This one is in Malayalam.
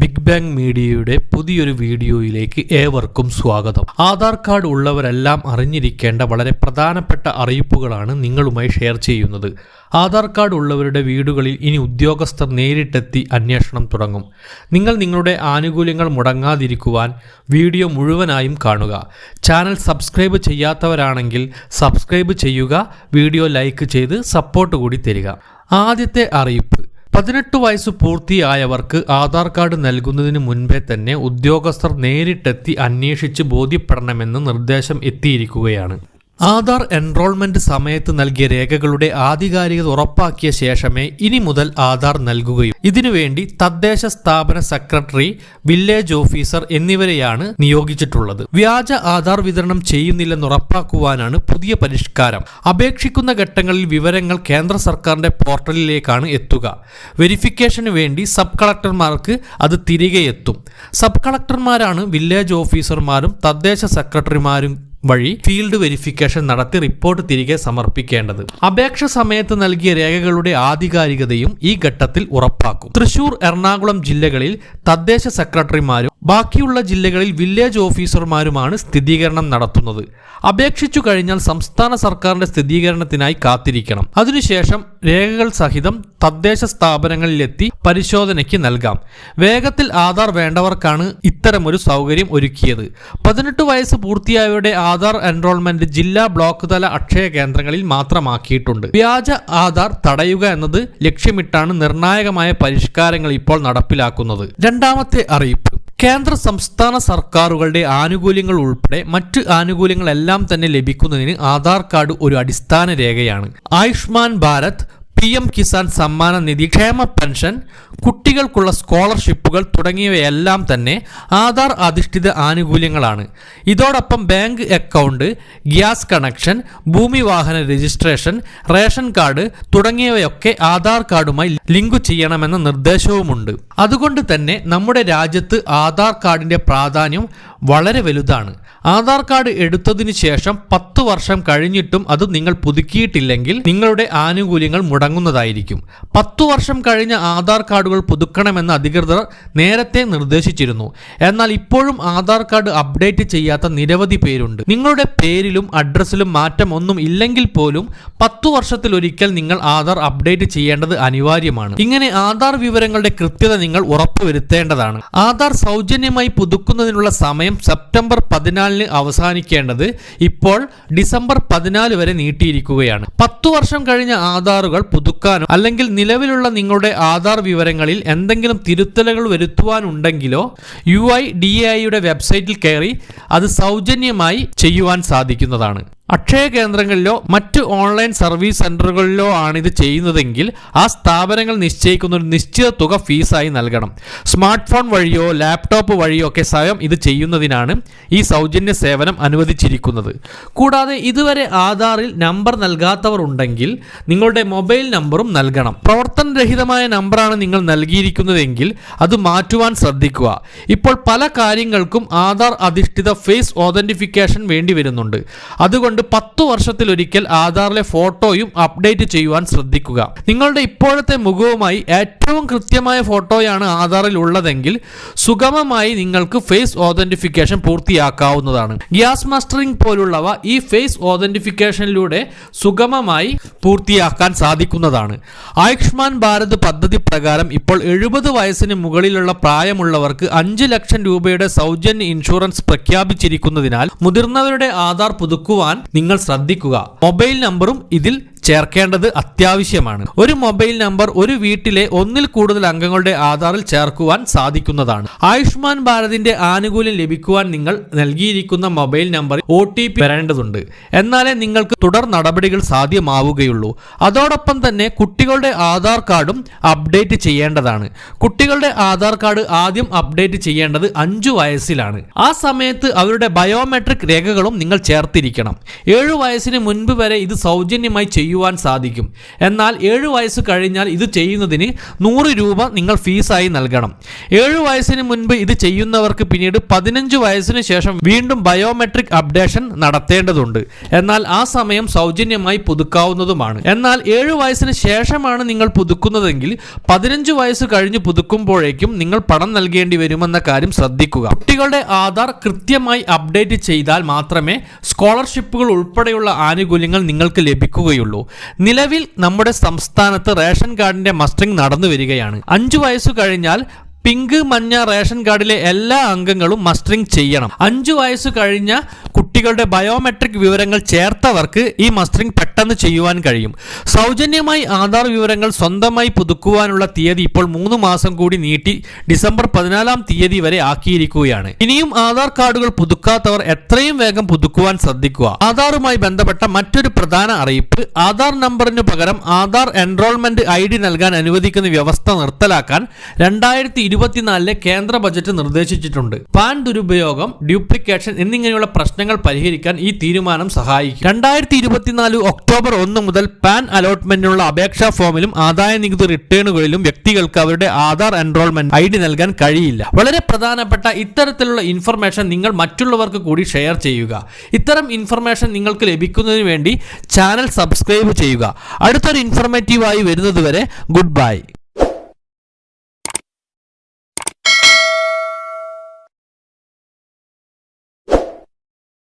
ബിഗ് ബാങ് മീഡിയയുടെ പുതിയൊരു വീഡിയോയിലേക്ക് ഏവർക്കും സ്വാഗതം. ആധാർ കാർഡ് ഉള്ളവരെല്ലാം അറിഞ്ഞിരിക്കേണ്ട വളരെ പ്രധാനപ്പെട്ട അറിയിപ്പുകളാണ് നിങ്ങളുമായി ഷെയർ ചെയ്യുന്നത്. ആധാർ കാർഡ് ഉള്ളവരുടെ വീടുകളിൽ ഇനി ഉദ്യോഗസ്ഥർ നേരിട്ടെത്തി അന്വേഷണം തുടങ്ങും. നിങ്ങൾ നിങ്ങളുടെ ആനുകൂല്യങ്ങൾ മുടങ്ങാതിരിക്കുവാൻ വീഡിയോ മുഴുവനായും കാണുക. ചാനൽ സബ്സ്ക്രൈബ് ചെയ്യാത്തവരാണെങ്കിൽ സബ്സ്ക്രൈബ് ചെയ്യുക വീഡിയോ ലൈക്ക് ചെയ്ത് സപ്പോർട്ട് കൂടി തരിക. ആദ്യത്തെ അറിയിപ്പ്. പതിനെട്ട് വയസ്സ് പൂർത്തിയായവർക്ക് ആധാർ കാർഡ് നൽകുന്നതിന് മുൻപേ തന്നെ ഉദ്യോഗസ്ഥർ നേരിട്ടെത്തി അന്വേഷിച്ച് ബോധ്യപ്പെടണമെന്ന് നിർദ്ദേശം എത്തിയിരിക്കുകയാണ്. ആധാർ എൻറോൾമെന്റ് സമയത്ത് നൽകിയ രേഖകളുടെ ആധികാരികത ഉറപ്പാക്കിയ ശേഷമേ ഇനി മുതൽ ആധാർ നൽകുകയും. ഇതിനുവേണ്ടി തദ്ദേശ സ്ഥാപന സെക്രട്ടറി വില്ലേജ് ഓഫീസർ എന്നിവരെയാണ് നിയോഗിച്ചിട്ടുള്ളത്. വ്യാജ ആധാർ വിതരണം ചെയ്യുന്നില്ലെന്ന് ഉറപ്പാക്കുവാനാണ് പുതിയ പരിഷ്കാരം. അപേക്ഷിക്കുന്ന ഘട്ടങ്ങളിൽ വിവരങ്ങൾ കേന്ദ്ര സർക്കാരിന്റെ പോർട്ടലിലേക്കാണ് എത്തുക. വെരിഫിക്കേഷന് വേണ്ടി സബ് കളക്ടർമാർക്ക് അത് തിരികെ എത്തും. സബ് കളക്ടർമാരാണ് വില്ലേജ് ഓഫീസർമാരും തദ്ദേശ സെക്രട്ടറിമാരും വഴി ഫീൽഡ് വെരിഫിക്കേഷൻ നടത്തി റിപ്പോർട്ട് തിരികെ സമർപ്പിക്കേണ്ടത്. അപേക്ഷ സമയത്ത് നൽകിയ രേഖകളുടെ ആധികാരികതയും ഈ ഘട്ടത്തിൽ ഉറപ്പാക്കും. തൃശൂർ എറണാകുളം ജില്ലകളിൽ തദ്ദേശ സെക്രട്ടറിമാരും ബാക്കിയുള്ള ജില്ലകളിൽ വില്ലേജ് ഓഫീസർമാരുമാണ് സ്ഥിരീകരണം നടത്തുന്നത്. അപേക്ഷിച്ചു കഴിഞ്ഞാൽ സംസ്ഥാന സർക്കാരിന്റെ സ്ഥിരീകരണത്തിനായി കാത്തിരിക്കണം. അതിനുശേഷം രേഖകൾ സഹിതം തദ്ദേശ സ്ഥാപനങ്ങളിലെത്തി പരിശോധനയ്ക്ക് നൽകാം. വേഗത്തിൽ ആധാർ വേണ്ടവർക്കാണ് ഇത്തരമൊരു സൗകര്യം ഒരുക്കിയത്. പതിനെട്ട് വയസ്സ് പൂർത്തിയായവരുടെ ആധാർ എൻറോൾമെന്റ് ജില്ലാ ബ്ലോക്ക് തല അക്ഷയ കേന്ദ്രങ്ങളിൽ മാത്രമാക്കിയിട്ടുണ്ട്. വ്യാജ ആധാർ തടയുക എന്നത് ലക്ഷ്യമിട്ടാണ് നിർണായകമായ പരിഷ്കാരങ്ങൾ ഇപ്പോൾ നടപ്പിലാക്കുന്നത്. രണ്ടാമത്തെ അറിയിപ്പ്. കേന്ദ്ര സംസ്ഥാന സർക്കാരുകളുടെ ആനുകൂല്യങ്ങൾ ഉൾപ്പെടെ മറ്റ് ആനുകൂല്യങ്ങളെല്ലാം തന്നെ ലഭിക്കുന്നതിന് ആധാർ കാർഡ് ഒരു അടിസ്ഥാന രേഖയാണ്. ആയുഷ്മാൻ ഭാരത് പി എം കിസാൻ സമ്മാന നിധി ക്ഷേമ പെൻഷൻ കുട്ടികൾക്കുള്ള സ്കോളർഷിപ്പുകൾ തുടങ്ങിയവയെല്ലാം തന്നെ ആധാർ അധിഷ്ഠിത ആനുകൂല്യങ്ങളാണ്. ഇതോടൊപ്പം ബാങ്ക് അക്കൗണ്ട് ഗ്യാസ് കണക്ഷൻ ഭൂമി വാഹന രജിസ്ട്രേഷൻ റേഷൻ കാർഡ് തുടങ്ങിയവയൊക്കെ ആധാർ കാർഡുമായി ലിങ്ക് ചെയ്യണമെന്ന നിർദ്ദേശവുമുണ്ട്. അതുകൊണ്ട് തന്നെ നമ്മുടെ രാജ്യത്ത് ആധാർ കാർഡിന്റെ പ്രാധാന്യം വളരെ വലുതാണ്. ആധാർ കാർഡ് എടുത്തതിന് ശേഷം പത്ത് വർഷം കഴിഞ്ഞിട്ടും അത് നിങ്ങൾ പുതുക്കിയിട്ടില്ലെങ്കിൽ നിങ്ങളുടെ ആനുകൂല്യങ്ങൾ മുടങ്ങുന്നതായിരിക്കും. പത്തു വർഷം കഴിഞ്ഞ ആധാർ കാർഡുകൾ പുതുക്കണമെന്ന് അധികൃതർ നേരത്തെ നിർദ്ദേശിച്ചിരുന്നു. എന്നാൽ ഇപ്പോഴും ആധാർ കാർഡ് അപ്ഡേറ്റ് ചെയ്യാത്ത നിരവധി പേരുണ്ട്. നിങ്ങളുടെ പേരിലും അഡ്രസ്സിലും മാറ്റം ഒന്നും ഇല്ലെങ്കിൽ പോലും പത്തു വർഷത്തിലൊരിക്കൽ നിങ്ങൾ ആധാർ അപ്ഡേറ്റ് ചെയ്യേണ്ടത് അനിവാര്യമാണ്. ഇങ്ങനെ ആധാർ വിവരങ്ങളുടെ കൃത്യത നിങ്ങൾ ഉറപ്പുവരുത്തേണ്ടതാണ്. ആധാർ സൗജന്യമായി പുതുക്കുന്നതിനുള്ള സമയം സെപ്റ്റംബർ പതിനാലിന് അവസാനിക്കേണ്ടത് ഇപ്പോൾ ഡിസംബർ പതിനാല് വരെ നീട്ടിയിരിക്കുകയാണ്. പത്തു വർഷം കഴിഞ്ഞ ആധാറുകൾ പുതുക്കാനോ അല്ലെങ്കിൽ നിലവിലുള്ള നിങ്ങളുടെ ആധാർ വിവരങ്ങളിൽ എന്തെങ്കിലും തിരുത്തലുകൾ വരുത്തുവാനുണ്ടെങ്കിലോ യു ഐ ഡി എ ഐയുടെ വെബ്സൈറ്റിൽ കയറി അത് സൗജന്യമായി ചെയ്യുവാൻ സാധിക്കുന്നതാണ്. അക്ഷയ കേന്ദ്രങ്ങളിലോ മറ്റ് ഓൺലൈൻ സർവീസ് സെന്ററുകളിലോ ആണ് ഇത് ചെയ്യുന്നതെങ്കിൽ ആ സ്ഥാപനങ്ങൾ നിശ്ചയിക്കുന്ന ഒരു നിശ്ചിത തുക ഫീസായി നൽകണം. സ്മാർട്ട് ഫോൺ വഴിയോ ലാപ്ടോപ്പ് വഴിയോ ഒക്കെ സ്വയം ഇത് ചെയ്യുന്നതിനാണ് ഈ സൗജന്യ സേവനം അനുവദിച്ചിരിക്കുന്നത്. കൂടാതെ ഇതുവരെ ആധാറിൽ നമ്പർ നൽകാത്തവർ ഉണ്ടെങ്കിൽ നിങ്ങളുടെ മൊബൈൽ നമ്പറും നൽകണം. പ്രവർത്തനരഹിതമായ നമ്പറാണ് നിങ്ങൾ നൽകിയിരിക്കുന്നതെങ്കിൽ അത് മാറ്റുവാൻ ശ്രദ്ധിക്കുക. ഇപ്പോൾ പല കാര്യങ്ങൾക്കും ആധാർ അധിഷ്ഠിത ഫേസ് ഓതന്റിഫിക്കേഷൻ വേണ്ടി വരുന്നുണ്ട്. അതുകൊണ്ട് പത്തു വർഷത്തിലൊരിക്കൽ ആധാറിലെ ഫോട്ടോയും അപ്ഡേറ്റ് ചെയ്യുവാൻ ശ്രദ്ധിക്കുക. നിങ്ങളുടെ ഇപ്പോഴത്തെ മുഖവുമായി ഏറ്റവും കൃത്യമായ ഫോട്ടോയാണ് ആധാറിൽ ഉള്ളതെങ്കിൽ സുഗമമായി നിങ്ങൾക്ക് ഫേസ് ഓതന്റിഫിക്കേഷൻ പൂർത്തിയാക്കാവുന്നതാണ്. ഗ്യാസ് മാസ്റ്ററിംഗ് പോലുള്ളവ ഈ ഫേസ് ഓതന്റിഫിക്കേഷനിലൂടെ സുഗമമായി പൂർത്തിയാക്കാൻ സാധിക്കുന്നതാണ്. ആയുഷ്മാൻ ഭാരത് പദ്ധതി പ്രകാരം ഇപ്പോൾ എഴുപത് വയസ്സിന് മുകളിലുള്ള പ്രായമുള്ളവർക്ക് അഞ്ച് ലക്ഷം രൂപയുടെ സൗജന്യ ഇൻഷുറൻസ് പ്രഖ്യാപിച്ചിരിക്കുന്നതിനാൽ മുതിർന്നവരുടെ ആധാർ പുതുക്കുവാൻ നിങ്ങൾ ശ്രദ്ധിക്കുക. മൊബൈൽ നമ്പറും ഇതിൽ ചേർക്കേണ്ടത് അത്യാവശ്യമാണ്. ഒരു മൊബൈൽ നമ്പർ ഒരു വീട്ടിലെ ഒന്നിൽ കൂടുതൽ അംഗങ്ങളുടെ ആധാറിൽ ചേർക്കുവാൻ സാധിക്കുന്നതാണ്. ആയുഷ്മാൻ ഭാരതിന്റെ ആനുകൂല്യം ലഭിക്കുവാൻ നിങ്ങൾ നൽകിയിരിക്കുന്ന mobile number O T P വരേണ്ടതുണ്ട്. എന്നാലേ നിങ്ങൾക്ക് തുടർ നടപടികൾ സാധ്യമാവുകയുള്ളൂ. അതോടൊപ്പം തന്നെ കുട്ടികളുടെ ആധാർ കാർഡും അപ്ഡേറ്റ് ചെയ്യേണ്ടതാണ്. കുട്ടികളുടെ ആധാർ കാർഡ് ആദ്യം അപ്ഡേറ്റ് ചെയ്യേണ്ടത് അഞ്ചു വയസ്സിലാണ്. ആ സമയത്ത് അവരുടെ ബയോമെട്രിക് രേഖകളും നിങ്ങൾ ചേർത്തിരിക്കണം. ഏഴു വയസ്സിന് മുൻപ് വരെ ഇത് സൗജന്യമായി ചെയ്യും ചെയ്യുവാൻ സാധിക്കും. എന്നാൽ ഏഴ് വയസ്സ് കഴിഞ്ഞാൽ ഇത് ചെയ്യുന്നതിന് നൂറ് രൂപ നിങ്ങൾ ഫീസായി നൽകണം. ഏഴ് വയസ്സിന് മുൻപ് ഇത് ചെയ്യുന്നവർക്ക് പിന്നീട് പതിനഞ്ച് വയസ്സിന് ശേഷം വീണ്ടും ബയോമെട്രിക് അപ്ഡേഷൻ നടത്തേണ്ടതുണ്ട്. എന്നാൽ ആ സമയം സൗജന്യമായി പുതുക്കാവുന്നതുമാണ്. എന്നാൽ ഏഴ് വയസ്സിന് ശേഷമാണ് നിങ്ങൾ പുതുക്കുന്നതെങ്കിൽ പതിനഞ്ച് വയസ്സ് കഴിഞ്ഞ് പുതുക്കുമ്പോഴേക്കും നിങ്ങൾ പണം നൽകേണ്ടി വരുമെന്ന കാര്യം ശ്രദ്ധിക്കുക. കുട്ടികളുടെ ആധാർ കൃത്യമായി അപ്ഡേറ്റ് ചെയ്താൽ മാത്രമേ സ്കോളർഷിപ്പുകൾ ഉൾപ്പെടെയുള്ള ആനുകൂല്യങ്ങൾ നിങ്ങൾക്ക് ലഭിക്കുകയുള്ളൂ. നിലവിൽ നമ്മുടെ സംസ്ഥാനത്ത് റേഷൻ കാർഡിന്റെ മസ്റ്ററിംഗ് നടന്നു വരികയാണ്. അഞ്ചു വയസ്സു കഴിഞ്ഞാൽ പിങ്ക് മഞ്ഞ റേഷൻ കാർഡിലെ എല്ലാ അംഗങ്ങളും മസ്റ്ററിംഗ് ചെയ്യണം. അഞ്ചു വയസ്സ് കഴിഞ്ഞ കുട്ടികളുടെ ബയോമെട്രിക് വിവരങ്ങൾ ചേർത്തവർക്ക് ഈ മസ്റ്ററിംഗ് പെട്ടെന്ന് ചെയ്യുവാൻ കഴിയും. സൗജന്യമായി ആധാർ വിവരങ്ങൾ സ്വന്തമായി പുതുക്കുവാനുള്ള തീയതി ഇപ്പോൾ മൂന്ന് മാസം കൂടി നീട്ടി ഡിസംബർ പതിനാലാം തീയതി വരെ ആക്കിയിരിക്കുകയാണ്. ഇനിയും ആധാർ കാർഡുകൾ പുതുക്കാത്തവർ എത്രയും വേഗം പുതുക്കുവാൻ ശ്രദ്ധിക്കുക. ആധാറുമായി ബന്ധപ്പെട്ട മറ്റൊരു പ്രധാന അറിയിപ്പ് ആധാർ നമ്പറിന് പകരം ആധാർ എൻറോൾമെന്റ് ഐ ഡി നൽകാൻ അനുവദിക്കുന്ന വ്യവസ്ഥ നിർത്തലാക്കാൻ രണ്ടായിരത്തി ഇരുപത്തിനാലിലെ കേന്ദ്ര ബജറ്റ് നിർദ്ദേശിച്ചിട്ടുണ്ട്. പാൻ ദുരുപയോഗം ഡ്യൂപ്ലിക്കേഷൻ എന്നിങ്ങനെയുള്ള പ്രശ്നങ്ങൾ പരിഹരിക്കാൻ ഈ തീരുമാനം സഹായിക്കും. രണ്ടായിരത്തി ഇരുപത്തിനാല് ഒക്ടോബർ ഒന്ന് മുതൽ പാൻ അലോട്ട്മെന്റിനുള്ള അപേക്ഷാ ഫോമിലും ആദായ നികുതി റിട്ടേണുകളിലും വ്യക്തികൾക്ക് അവരുടെ ആധാർ എൻറോൾമെന്റ് ഐ ഡി നൽകാൻ കഴിയില്ല. വളരെ പ്രധാനപ്പെട്ട ഇത്തരത്തിലുള്ള ഇൻഫർമേഷൻ നിങ്ങൾ മറ്റുള്ളവർക്ക് കൂടി ഷെയർ ചെയ്യുക. ഇത്തരം ഇൻഫർമേഷൻ നിങ്ങൾക്ക് ലഭിക്കുന്നതിന് വേണ്ടി ചാനൽ സബ്സ്ക്രൈബ് ചെയ്യുക. അടുത്തൊരു ഇൻഫർമേറ്റീവായി വരുന്നതുവരെ ഗുഡ് ബൈ.